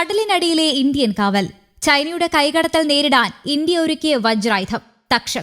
കടലിനടിയിലെ Indian കാവൽ. ചൈനയുടെ കൈകടത്തൽ നേരിടാൻ ഇന്ത്യ ഒരുക്കിയ വജ്രായുധം. തക്ഷം.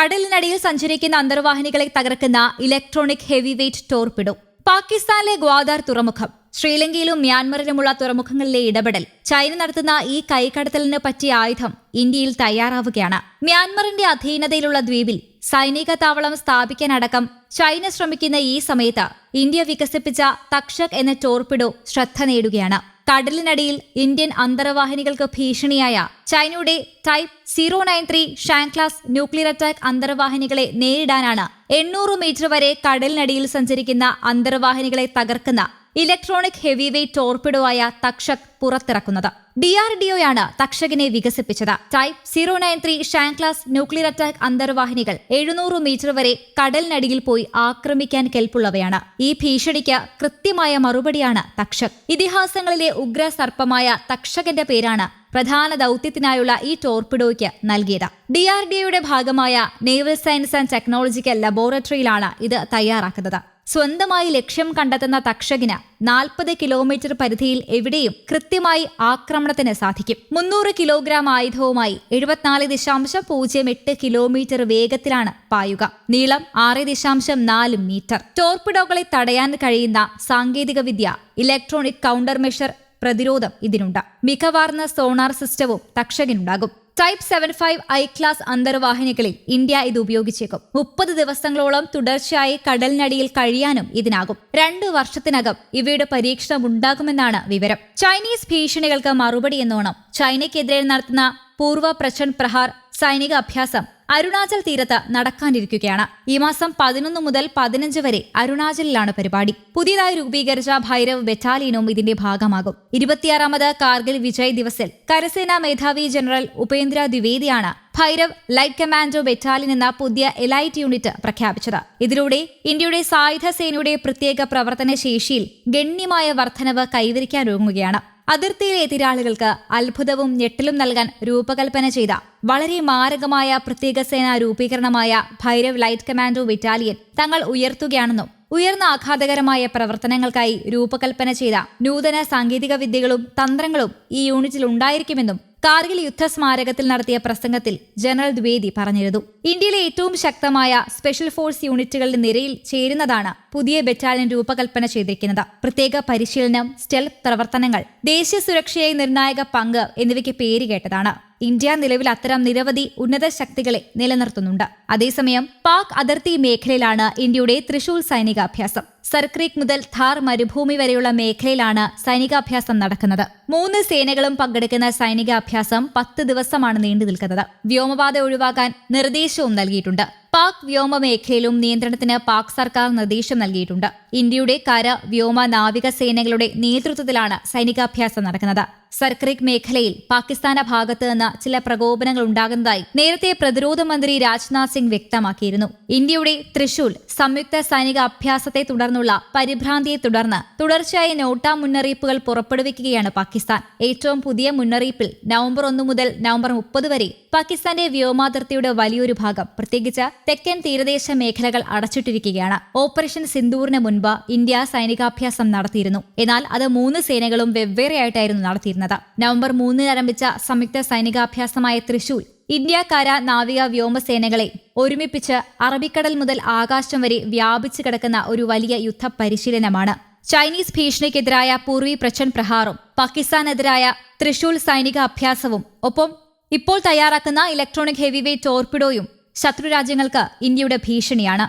കടലിനടിയിൽ സഞ്ചരിക്കുന്ന അന്തർവാഹിനികളെ തകർക്കുന്ന ഇലക്ട്രോണിക് ഹെവി വെയ്റ്റ് ടോർപിഡോ. പാകിസ്ഥാനിലെ ഗ്വാദാർ തുറമുഖം. ശ്രീലങ്കയിലും മ്യാൻമറിലുമുള്ള തുറമുഖങ്ങളിലെ ഇടപെടൽ. ചൈന നടത്തുന്ന ഈ കൈകടത്തലിന് പറ്റിയ ആയുധം ഇന്ത്യയിൽ തയ്യാറാവുകയാണ്. മ്യാൻമറിന്റെ അധീനതയിലുള്ള ദ്വീപിൽ സൈനിക താവളം സ്ഥാപിക്കാനടക്കം ചൈന ശ്രമിക്കുന്ന ഈ സമയത്ത് ഇന്ത്യ വികസിപ്പിച്ച തക്ഷക് എന്ന ടോർപിഡോ ശ്രദ്ധ നേടുകയാണ്. കടലിനടിയിൽ ഇന്ത്യൻ അന്തർവാഹിനികൾക്ക് ഭീഷണിയായ ചൈനയുടെ type zero nine three Shang class nuclear attack അന്തർവാഹിനികളെ നേരിടാനാണ് എണ്ണൂറ് മീറ്റർ വരെ കടലിനടിയിൽ സഞ്ചരിക്കുന്ന അന്തർവാഹിനികളെ തകർക്കുന്ന ഇലക്ട്രോണിക് ഹെവി വെയ്റ്റ് ടോർപിഡോ ആയ തക്ഷക് പുറത്തിറക്കുന്നത്. ഡി ആർ ഡിഒയാണ് തക്ഷകിനെ വികസിപ്പിച്ചത്. Type zero nine three Shang class nuclear attack അന്തർവാഹിനികൾ എഴുന്നൂറ് മീറ്റർ വരെ കടലിനടിയിൽ പോയി ആക്രമിക്കാൻ കെൽപ്പുള്ളവയാണ്. ഈ ഭീഷണിക്ക് കൃത്യമായ മറുപടിയാണ് തക്ഷക്. ഇതിഹാസങ്ങളിലെ ഉഗ്ര സർപ്പമായ തക്ഷകന്റെ പേരാണ് പ്രധാന ദൗത്യത്തിനായുള്ള ഈ ടോർപിഡോയ്ക്ക് നൽകിയത്. ഡി ആർ ഡിഒയുടെ ഭാഗമായ നേവൽ സയൻസ് ആൻഡ് ടെക്നോളജിക്കൽ ലബോറട്ടറിയിലാണ് ഇത് തയ്യാറാക്കുന്നത്. സ്വന്തമായി ലക്ഷ്യം കണ്ടെത്തുന്ന തക്ഷകിന് നാൽപ്പത് കിലോമീറ്റർ പരിധിയിൽ എവിടെയും കൃത്യമായി ആക്രമണത്തിന് സാധിക്കും. മുന്നൂറ് കിലോഗ്രാം ആയുധവുമായി എഴുപത്തിനാല് ദശാംശം പൂജ്യം എട്ട് കിലോമീറ്റർ വേഗത്തിലാണ് പായുക. നീളം ആറ് ദശാംശം നാല് മീറ്റർ. ടോർപിഡോകളെ തടയാൻ കഴിയുന്ന സാങ്കേതികവിദ്യ ഇലക്ട്രോണിക് കൗണ്ടർ മെഷർ പ്രതിരോധം ഇതിനുണ്ട്. മികവാർന്ന സോണാർ സിസ്റ്റവും തക്ഷകിനുണ്ടാകും. Type seven five I class അന്തർവാഹിനികളിൽ India ഇത് ഉപയോഗിച്ചേക്കും. മുപ്പത് ദിവസങ്ങളോളം തുടർച്ചയായി കടലിനടിയിൽ കഴിയാനും ഇതിനാകും. രണ്ടു വർഷത്തിനകം ഇവയുടെ പരീക്ഷണം ഉണ്ടാകുമെന്നാണ് വിവരം. ചൈനീസ് ഭീഷണികൾക്ക് മറുപടി എന്നോണം. ചൈനയ്ക്കെതിരെ നടത്തുന്ന പൂർവ പ്രചണ്ഡ് പ്രഹാർ സൈനിക അഭ്യാസം അരുണാചൽ തീരത്ത് നടക്കാനിരിക്കുകയാണ്. ഈ മാസം പതിനൊന്ന് മുതൽ പതിനഞ്ച് വരെ അരുണാചലിലാണ് പരിപാടി. പുതിയതായി രൂപീകരിച്ച ഭൈരവ് ബറ്റാലിയനും ഇതിന്റെ ഭാഗമാകും. ഇരുപത്തിയാറാമത് കാർഗിൽ വിജയ് ദിവസിൽ കരസേനാ മേധാവി ജനറൽ ഉപേന്ദ്ര ദ്വിവേദിയാണ് ഭൈരവ് ലൈറ്റ് കമാൻഡോ ബറ്റാലിയൻ എന്ന പുതിയ എലൈറ്റ് യൂണിറ്റ് പ്രഖ്യാപിച്ചത്. ഇതിലൂടെ ഇന്ത്യയുടെ സായുധ സേനയുടെ പ്രത്യേക പ്രവർത്തന ശേഷിയിൽ ഗണ്യമായ വർധനവ് കൈവരിക്കാനൊരുങ്ങുകയാണ് അതിർത്തിയിലെ എതിരാളികൾക്ക് അത്ഭുതവും ഞെട്ടലും നൽകാൻ രൂപകൽപ്പന ചെയ്ത വളരെ മാരകമായ പ്രത്യേക സേനാ രൂപീകരണമായ ഭൈരവ് ലൈറ്റ് കമാൻഡോ ബറ്റാലിയൻ തങ്ങൾ ഉയർത്തുകയാണെന്നും ഉയർന്ന ആഘാതകരമായ പ്രവർത്തനങ്ങൾക്കായി രൂപകൽപ്പന ചെയ്ത നൂതന സാങ്കേതിക വിദ്യകളും തന്ത്രങ്ങളും ഈ യൂണിറ്റിൽ ഉണ്ടായിരിക്കുമെന്നും കാർഗിൽ യുദ്ധസ്മാരകത്തിൽ നടത്തിയ പ്രസംഗത്തിൽ ജനറൽ ദ്വേദി പറഞ്ഞിരുന്നു. ഇന്ത്യയിലെ ഏറ്റവും ശക്തമായ സ്പെഷ്യൽ ഫോഴ്സ് യൂണിറ്റുകളുടെ നിരയിൽ ചേരുന്നതാണ് പുതിയ ബറ്റാലിയൻ രൂപകൽപ്പന ചെയ്തിരിക്കുന്നത്. പ്രത്യേക പരിശീലനം സ്റ്റെൽ പ്രവർത്തനങ്ങൾ ദേശീയ സുരക്ഷയായി നിർണായക പങ്ക് എന്നിവയ്ക്ക് പേരുകേട്ടതാണ് ഇന്ത്യ നിലവിൽ അത്തരം നിരവധി ഉന്നത ശക്തികളെ നിലനിർത്തുന്നുണ്ട്. അതേസമയം പാക് അതിർത്തി മേഖലയിലാണ് ഇന്ത്യയുടെ തൃശൂർ സൈനികാഭ്യാസം. സർക്രീക് മുതൽ ഥാർ മരുഭൂമി വരെയുള്ള മേഖലയിലാണ് സൈനികാഭ്യാസം നടക്കുന്നത്. മൂന്ന് സേനകളും പങ്കെടുക്കുന്ന സൈനികാഭ്യാസം പത്ത് ദിവസമാണ് നീണ്ടു നിൽക്കുന്നത്. വ്യോമപാത ഒഴിവാക്കാൻ നിർദ്ദേശവും നൽകിയിട്ടുണ്ട്. പാക് വ്യോമ മേഖലയിലും നിയന്ത്രണത്തിന് പാക് സർക്കാർ നിർദ്ദേശം നൽകിയിട്ടുണ്ട്. ഇന്ത്യയുടെ കര വ്യോമ നാവിക സേനകളുടെ നേതൃത്വത്തിലാണ് സൈനികാഭ്യാസം നടക്കുന്നത്. സർക്രിക് മേഖലയിൽ പാകിസ്ഥാന ഭാഗത്ത് നിന്ന് ചില പ്രകോപനങ്ങൾ ഉണ്ടാകുന്നതായി നേരത്തെ പ്രതിരോധ മന്ത്രി രാജ്നാഥ് സിംഗ് വ്യക്തമാക്കിയിരുന്നു. ഇന്ത്യയുടെ തൃശൂൽ സംയുക്ത സൈനിക അഭ്യാസത്തെ തുടർന്നുള്ള പരിഭ്രാന്തിയെ തുടർന്ന് തുടർച്ചയായി നോട്ടാ മുന്നറിയിപ്പുകൾ പുറപ്പെടുവിക്കുകയാണ് പാകിസ്ഥാൻ. ഏറ്റവും പുതിയ മുന്നറിയിപ്പിൽ നവംബർ ഒന്ന് മുതൽ നവംബർ മുപ്പത് വരെ പാകിസ്ഥാന്റെ വ്യോമാതിർത്തിയുടെ വലിയൊരു ഭാഗം പ്രത്യേകിച്ച് തെക്കൻ തീരദേശ മേഖലകൾ അടച്ചിട്ടിരിക്കുകയാണ്. ഓപ്പറേഷൻ സിന്ദൂറിന് മുൻപ് ഇന്ത്യ സൈനികാഭ്യാസം നടത്തിയിരുന്നു. എന്നാൽ അത് മൂന്ന് സേനകളും വെവ്വേറെയായിട്ടായിരുന്നു നടത്തിയിരുന്നത്. നവംബർ മൂന്നിന് ആരംഭിച്ച സംയുക്ത സൈനികാഭ്യാസമായ തൃശൂർ ഇന്ത്യ കര നാവിക വ്യോമസേനകളെ ഒരുമിപ്പിച്ച് അറബിക്കടൽ മുതൽ ആകാശം വരെ വ്യാപിച്ചു കിടക്കുന്ന ഒരു വലിയ യുദ്ധ പരിശീലനമാണ് ചൈനീസ് ഭീഷണിക്കെതിരായ പൂർവി പ്രച്ഛൻ പ്രഹാറും പാകിസ്ഥാനെതിരായ തൃശൂൽ സൈനിക അഭ്യാസവും ഒപ്പം ഇപ്പോൾ തയ്യാറാക്കുന്ന ഇലക്ട്രോണിക് ഹെവി വെയ്റ്റ് ടോർപിഡോയും ശത്രുരാജ്യങ്ങൾക്ക് ഇന്ത്യയുടെ ഭീഷണിയാണ്.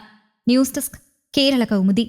News desk Kerala Kaumudi.